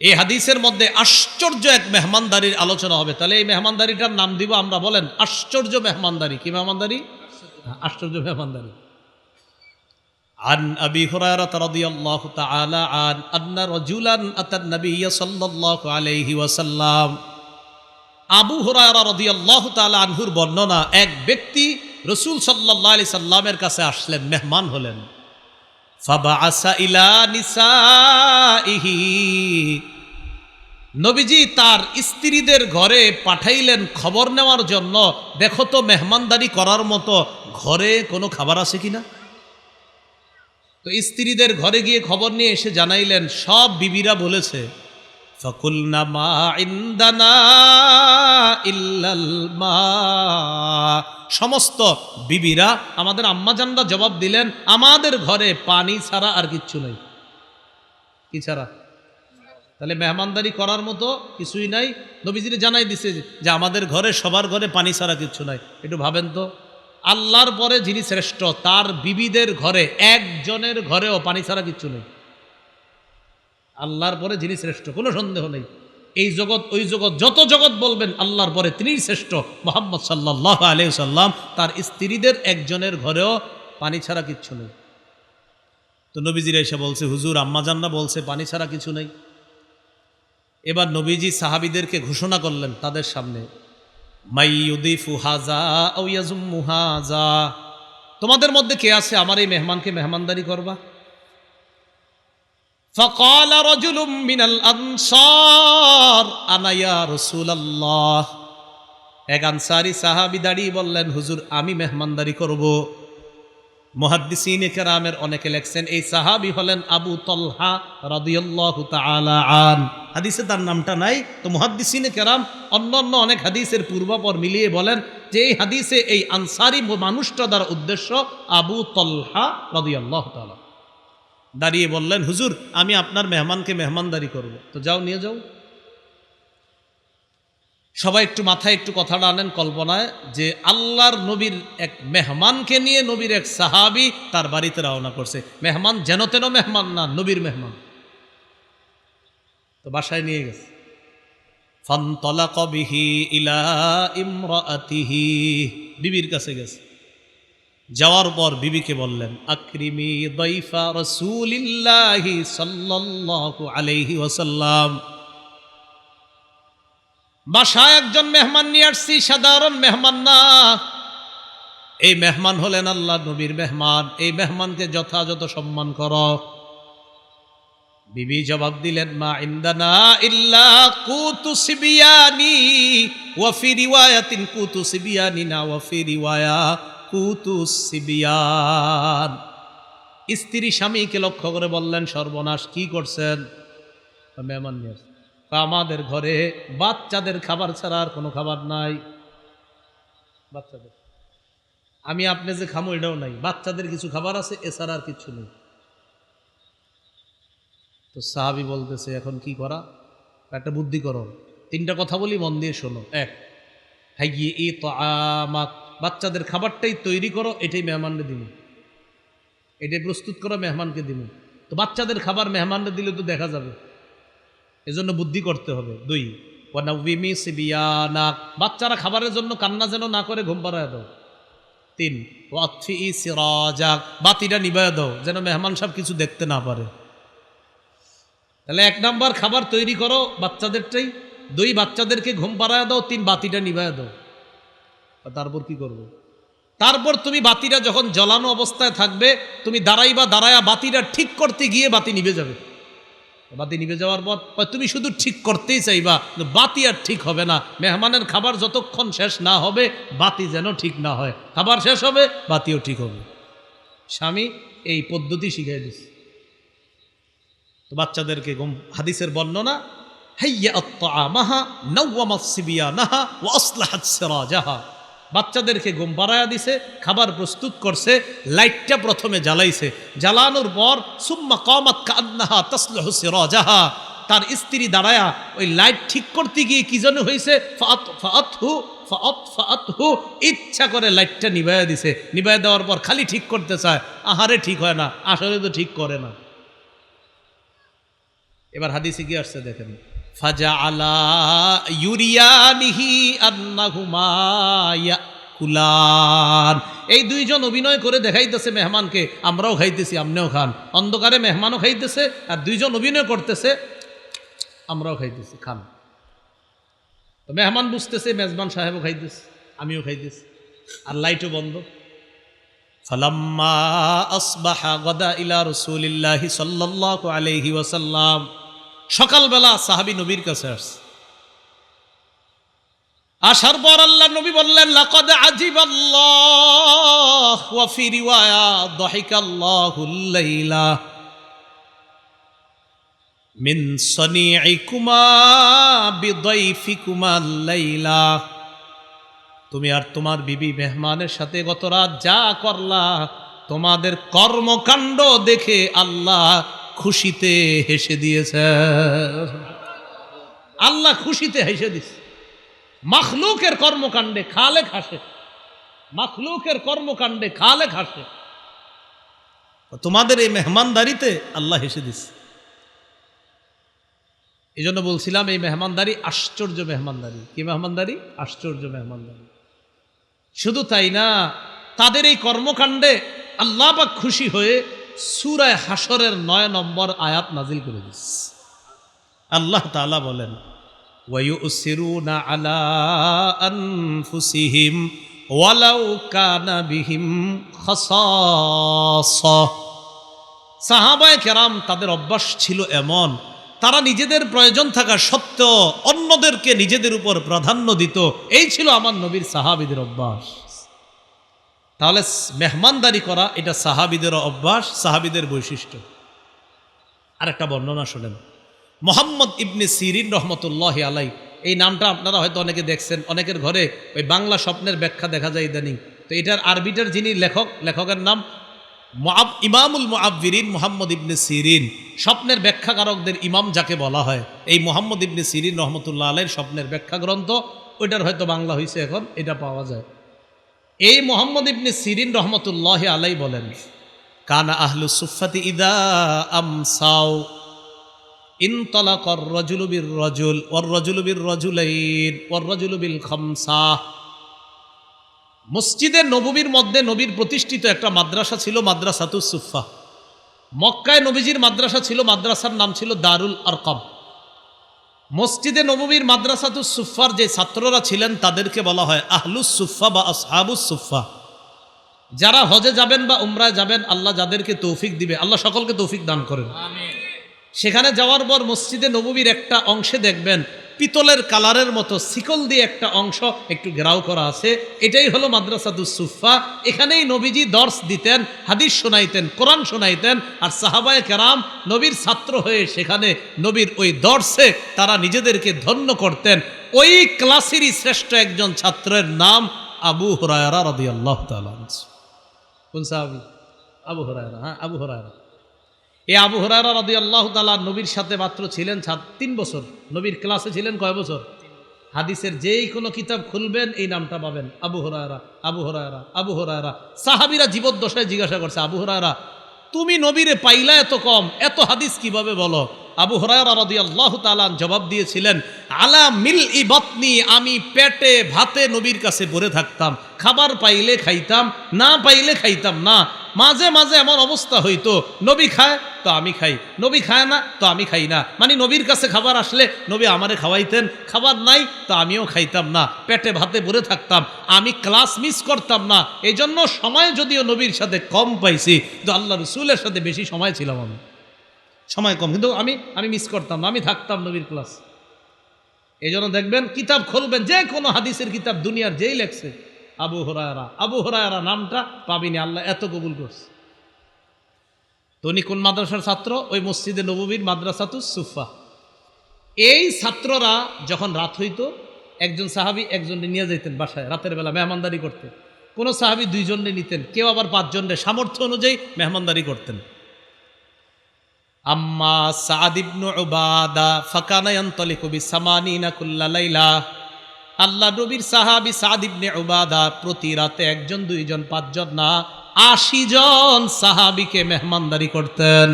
এই হাদিসের মধ্যে আশ্চর্য এক মেহমানদারির আলোচনা হবে তাহলে এই মেহমানদারিটার নাম দিব আমরা বলেন আশ্চর্য মেহমানদারি কি মেহমানদারি আশ্চর্য মেহমানদারি عن أبي هريرة رضي الله تعالى عن أن رجلا أتى النبي صلى الله عليه وسلم আবু হুরায়রা রাদিয়াল্লাহু তাআলা আনহুর বর্ণনা এক ব্যক্তি রসুল সাল্লাল্লাহু আলাইহি সাল্লামের কাছে আসলেন মেহমান হলেন ফাবাআসা ইলা নিসাইহি নবীজি তার স্ত্রীদের ঘরে পাঠাইলেন খবর নেওয়ার জন্য। দেখো তো মেহমানদারি করার মতো ঘরে কোনো খাবার আছে কিনা? তো স্ত্রীদের ঘরে গিয়ে খবর নিয়ে এসে জানাইলেন, সব বিবিরা বলেছে ফকুলনা মা ইন্দানা ইল্লাল মা সমস্ত বিবিরা, আমাদের আম্মাজানরা জবাব দিলেন, আমাদের ঘরে পানি ছাড়া আর কিচ্ছু নেই। কি ছাড়া? তাহলে মেহমানদারি করার মতো কিছুই নাই। নবীজিরে জানাই দিছে যে আমাদের ঘরে, সবার ঘরে পানি ছাড়া কিচ্ছু নাই। একটু ভাবেন তো। আল্লাহর পরে যিনি শ্রেষ্ঠ, তার বিবিদের ঘরে, একজনের ঘরেও পানি ছাড়া কিচ্ছু নেই। আল্লাহর পরে যিনি শ্রেষ্ঠ, কোনো সন্দেহ নেই। এই জগৎ, ওই জগৎ, যত জগৎ বলবেন, আল্লাহর পরে তিনিই শ্রেষ্ঠ। মোহাম্মদ সাল্লাহ আলিয়া সাল্লাম তার স্ত্রীদের একজনের ঘরেও পানি ছাড়া কিচ্ছু নেই। তো নবীজিরা এসে বলছে, হুজুর আম্মাজানরা বলছে, পানি ছাড়া কিছু নেই। এবার নবীজি সাহাবিদেরকে ঘোষণা করলেন তাদের সামনে মাইয়ুদিফু হাজা ও ইয়াজুম্মু হাজা। তোমাদের মধ্যে কে আছে? আমার এই মেহমানকে মেহমানদারি করবা? فقال رجل من الأنصار أنا يا رسول الله এক আনসারি সাহাবি দাঁড়িয়ে বললেন হুজুর আমি মেহমানদারি করব মহাদ্দিসিন কেরামের অনেকে লেখছেন এই সাহাবি হলেন আবু তলহা রাদিয়াল্লাহু তাআলা আন হাদিসে তার নামটা নাই তো মুহাদ্দিসিন কেরাম অন্য অন্য অনেক হাদিসের পূর্বাপর মিলিয়ে বলেন যে এই হাদিসে এই আনসারি মানুষটা দ্বারা উদ্দেশ্য আবু তলহা রাদিয়াল্লাহু তাআলা দাঁড়িয়ে বললেন, হুজুর, আমি আপনার মেহমানকে মেহমানদারি করব। তো যাও, নিয়ে যাও। সবাই একটু মাথায় একটু কথাটা আনেন কল্পনায় যে আল্লাহর নবীর এক মেহমানকে নিয়ে নবীর এক সাহাবি তার বাড়িতে রওনা করছে। মেহমান যেন তেন মেহমান না, নবীর মেহমান। তো বাসায় নিয়ে গেছে। ফান্তলাক কবিহি ইলা ইমরাতিহি। বিবির কাছে গেছে। যাওয়ার পর বিবিকে বললেন, আক্রিমি দৈফা রসুলিল্লাহি সাল্লাল্লাহু আলাইহি ওয়াসাল্লাম। বাসায় একজন মেহমান নিয়ে আসছি, সাধারণ মেহমান না। এই মেহমান হলেন আল্লাহ নবীর মেহমান। এই মেহমানকে যথাযথ সম্মান কর। বিবি জবাব দিলেন, মা ইন্দানা ইল্লা কুতু সিবিয়ানি ওয়াফি রিওয়ায়াতিন কুতু সিবিয়ানি না ওয়াফি রিওয়ায়া কুতু সিবিয়ান। স্ত্রী স্বামীকে লক্ষ্য করে বললেন, সর্বনাশ, কি করছেন? মেহমান নিয়ে আমাদের ঘরে বাচ্চাদের খাবার ছাড়া আর কোনো খাবার নাই। বাচ্চাদের। আমি আপনি যে খামো, এটাও নাই। বাচ্চাদের কিছু খাবার আছে, এছাড়া আর কিছু নেই। তো সাহাবি বলতেছে, এখন কি করা? একটা বুদ্ধি করো। তিনটা কথা বলি, মন দিয়ে শোনো। এক গিয়ে এই তো আমাক বাচ্চাদের খাবারটাই তৈরি করো, এটাই মেহমানকে দিন এটাই প্রস্তুত করো, মেহমানকে দিন তো বাচ্চাদের খাবার মেহমানকে দিলে তো দেখা যাবে। এজন্য বুদ্ধি করতে হবে। দুই ওয়ানাউমি সিবিয়ানা। বাচ্চারা খাবারের জন্য কান্না যেন না করে, ঘুম পাড়ায় দাও। তিন ওয়াথি বাতিটা নিবায় দাও, যেন মেহমান সব কিছু দেখতে না পারে। তাহলে এক নাম্বার খাবার তৈরি করো বাচ্চাদেরটাই। দুই, বাচ্চাদেরকে ঘুম পাড়ায় দাও। তিন, বাতিটা নিবায় দাও। তারপর কি করব? তারপর তুমি বাতিটা যখন জ্বলানো অবস্থায় থাকবে, তুমি দাঁড়াইবা দাঁড়ায়া বাতিটা ঠিক করতে গিয়ে বাতি নিভে যাবে। বাতি নিভে যাওয়ার পর তুমি শুধু ঠিক করতেই চাইবা বাতি আর ঠিক হবে না। মেহমানের খাবার যতক্ষণ শেষ না হবে, বাতি যেন ঠিক না হয়। খাবার শেষ হবে, বাতিও ঠিক হবে। স্বামী এই পদ্ধতি শিখিয়ে দিচ্ছে তো বাচ্চাদেরকে হাদিসের বর্ণনা, হাইয়া আত্মামাহা নৌয়ামাত সিবিয়ানাহা ও আসলাহাত সিরাজাহা বাচ্চাদেরকে ঘুম পাড়ায়া দিছে, খাবার প্রস্তুত করছে, লাইটটা প্রথমে জ্বালাইছে। জ্বালানোর পর, সুম্মা কমাত কান্নাহা তসলহ সিরাজাহা, তার স্ত্রী দাঁড়ায়া, ওই লাইট ঠিক করতে গিয়ে কি যেন হয়েছে ইচ্ছা করে লাইটটা নিভাইয়া দিছে। নিভাইয়া দেওয়ার পর খালি ঠিক করতে চায়, আহারে ঠিক হয় না, আসলে তো ঠিক করে না। এবার হাদিসে কি আসছে দেখেন? ফাজা আলা এই দুইজন অভিনয় করে দেখাইতেছে মেহমানকে, আমরাও খাইতেছি, আমনেও খান। অন্ধকারে মেহমানও খাইতেছে আর দুইজন অভিনয় করতেছে, আমরাও খাইতেছি, খান। তো মেহমান বুঝতেছে, মেজবান সাহেবও খাইতেছে, আমিও খাইতেছি, আর লাইটও বন্ধ। ফালাম্মা আসবাহা গদা ইলা রসুলিল্লাহি সাল্লাল্লাহু আলাইহি ওয়াসাল্লাম সকালবেলা সাহাবী নবীর কাছে আসছে। আসার পর আল্লাহ নবী বললেন, লাকাদ আজিবাল্লাহ ওয়া ফি রিওয়ায়া দাহিকাল্লাহুল লাইলা মিন সনিইকুমা বিদাইফিকুমা লাইলা। তুমি আর তোমার বিবি মেহমানের সাথে গত রাত যা করলা, তোমাদের কর্মকাণ্ড দেখে আল্লাহ খুশিতে হেসে দিয়েছে। আল্লাহ খুশিতে হেসে দিছে। মাখলুকের কর্মকাণ্ডে খালে খাসে মাখলুকের কর্মকাণ্ডে খালে খাসে তোমাদের এই মেহমানদারিতে আল্লাহ হেসে দিছে। এই জন্য বলছিলাম, এই মেহমানদারি আশ্চর্য মেহমানদারি। কি মেহমানদারি? আশ্চর্য মেহমানদারি। শুধু তাই না, তাদের এই কর্মকাণ্ডে আল্লাহ পাক খুশি হয়ে সুরায় হাসরের নয় নম্বর আয়াত নাজিল করে দিস। আল্লাহ তাআলা বলেন আলা আনফুসিহিম ওয়ালাউ বিহিম সাহাবায়ে কেরাম তাদের অভ্যাস ছিল এমন, তারা নিজেদের প্রয়োজন থাকা সত্ত্বেও অন্যদেরকে নিজেদের উপর প্রাধান্য দিত। এই ছিল আমার নবীর সাহাবিদের অভ্যাস। তাহলে মেহমানদারি করা, এটা সাহাবিদের অভ্যাস, সাহাবিদের বৈশিষ্ট্য। আর একটা বর্ণনা শোনেন। মোহাম্মদ ইবনে সিরিন রহমতুল্লাহ আলাই এই নামটা আপনারা হয়তো অনেকে দেখছেন, অনেকের ঘরে ওই বাংলা স্বপ্নের ব্যাখ্যা দেখা যায় ইদানিং। তো এটার আরবিটার যিনি লেখক, লেখকের নাম মুআব ইমামুল মুআব্বিরিন মোহাম্মদ ইবনে সিরিন। স্বপ্নের ব্যাখ্যাকারকদের ইমাম যাকে বলা হয়, এই মোহাম্মদ ইবনে সিরিন রহমতুল্লাহ আলাইয়ের স্বপ্নের ব্যাখ্যা গ্রন্থ ওইটার হয়তো বাংলা হয়েছে এখন, এটা পাওয়া যায়। এই মোহাম্মদ ইবনে সিরিন রহমতুল্লাহ আলাই বলেন, কানা আহলু সুফাতি ইদা আম সাউ ইনতলাক রজুলুবির রজুল ওর রজুলুবির রজুলাইন ওর রজুলুবিল খমসা। মসজিদে নববীর মধ্যে নবীর প্রতিষ্ঠিত একটা মাদ্রাসা ছিল মাদ্রাসাতুস সুফা মক্কায় নবীজির মাদ্রাসা ছিল মাদ্রাসার নাম ছিল দারুল আরকম। মসজিদে নবমীর মাদ্রাসাতু সুফার যে ছাত্ররা ছিলেন তাদেরকে বলা হয় আহলুস সুফা বা আসহাবুস সুফা যারা হজে যাবেন বা উমরায় যাবেন আল্লাহ যাদেরকে তৌফিক দিবে আল্লাহ সকলকে তৌফিক দান করেন। সেখানে যাওয়ার পর মসজিদে নবমীর একটা অংশে দেখবেন পিতলের কালারের মতো শিকল দিয়ে একটা অংশ একটু ঘেরাও করা আছে। এটাই হলো মাদ্রাসাদুস সুফা এখানেই নবীজি দর্শ দিতেন, হাদিস শোনাইতেন, কোরআন শোনাইতেন, আর সাহাবায় কেরাম নবীর ছাত্র হয়ে সেখানে নবীর ওই দর্শে তারা নিজেদেরকে ধন্য করতেন। ওই ক্লাসেরই শ্রেষ্ঠ একজন ছাত্রের নাম আবু হরায়রা রদি আল্লাহ কোন সাহাবি? আবু হরায়রা হ্যাঁ আবু হরায়রা। এই আবু হরারা রদি আল্লাহ তালা নবীর সাথে মাত্র ছিলেন তিন বছর। নবীর ক্লাসে ছিলেন কয় বছর? হাদিসের যেই কোনো কিতাব খুলবেন, এই নামটা পাবেন। আবু হরায়রা আবু হরায়রা আবু হরায়রা। সাহাবিরা জীবদ্দশায় জিজ্ঞাসা করছে, আবু হরায়রা, তুমি নবীরে পাইলা এত কম? এত হাদিস কীভাবে বলো? আবু হরায়রা রদি আল্লাহ তালান জবাব দিয়েছিলেন, আলা মিল ই বতনি, আমি পেটে ভাতে নবীর কাছে পড়ে থাকতাম। খাবার পাইলে খাইতাম, না পাইলে খাইতাম না। মাঝে মাঝে এমন অবস্থা হইতো, নবী খায় তো আমি খাই। নবী খায় না, তো আমি খাই না। মানে নবীর কাছে খাবার আসলে নবী আমারে খাওয়াইতেন। খাবার নাই, তো আমিও খাইতাম না। পেটে ভাতে ভরে থাকতাম। আমি ক্লাস মিস করতাম না। এই জন্য সময় যদিও নবীর সাথে কম পাইছি, কিন্তু আল্লাহ রসুলের সাথে বেশি সময় ছিলাম আমি। সময় কম, কিন্তু আমি আমি মিস করতাম না। আমি থাকতাম নবীর ক্লাস। এই জন্য দেখবেন, কিতাব খুলবেন যে কোনো হাদিসের কিতাব দুনিয়ার যেই লেখছে, আবু হরায়রা। আবু হরায়রা নামটা পাবিনি, আল্লাহ এত কবুল করছে। তো উনি কোন মাদ্রাসার ছাত্র? ওই মসজিদে নববীর মাদ্রাসাতু সুফা এই ছাত্ররা যখন রাত হইতো, একজন সাহাবি একজনকে নিয়ে যেতেন বাসায়, রাতের বেলা মেহমানদারি করতে কোনো সাহাবি দুইজনে নিতেন, কেউ আবার পাঁচজনে সামর্থ্য অনুযায়ী মেহমানদারি করতেন। আম্মা সাদ ইবনু উবাদা, ফাকানা ইয়ানতালিকু বিসামানিনা কুল্লা লাইলা। আল্লাহ নবীর সাহাবি সাদ ইবনে উবাদা প্রতি রাতে একজন, দুইজন, পাঁচজন না আশি জন সাহাবিকে মেহমানদারি করতেন।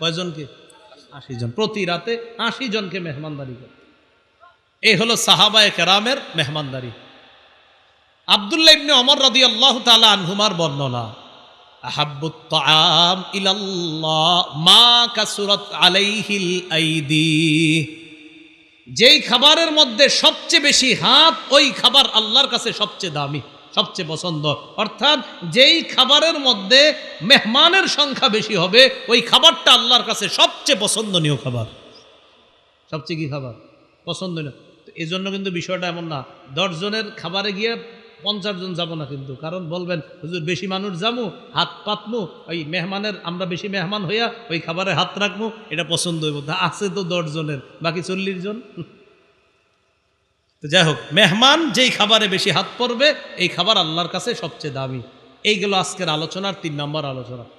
কয়জনকে? আশি জন। প্রতি রাতে আশি জনকে মেহমানদারি করতেন। এই হলো সাহাবায়ে কেরামের মেহমানদারি। আবদুল্লাহ ইবনে অমর রদি আল্লাহ তালা আনহুমার বর্ণনা ইলাল্লাহ মা কাসুরাত আলাইহিল যেই খাবারের মধ্যে সবচেয়ে বেশি হাত, ওই খাবার আল্লাহর কাছে সবচেয়ে দামি। সবচেয়ে পছন্দ। অর্থাৎ যেই খাবারের মধ্যে মেহমানের সংখ্যা বেশি হবে, ওই খাবারটা আল্লাহর কাছে সবচেয়ে পছন্দনীয় খাবার। সবচেয়ে কি খাবার? পছন্দনীয়। তো এই জন্য কিন্তু বিষয়টা এমন না। দশজনের খাবারে গিয়ে পঞ্চাশ জন যাব না কিন্তু। কারণ বলবেন, হুজুর, বেশি মানুষ যাব হাত পাতমু, ওই মেহমানের, আমরা বেশি মেহমান হইয়া ওই খাবারে হাত রাখব এটা পছন্দ হইব। তা আছে তো দশ জনের, বাকি চল্লিশ জন? তো যাই হোক, মেহমান যেই খাবারে বেশি হাত পড়বে, এই খাবার আল্লাহর কাছে সবচেয়ে দামি। এইগুলো আজকের আলোচনার তিন নম্বর আলোচনা।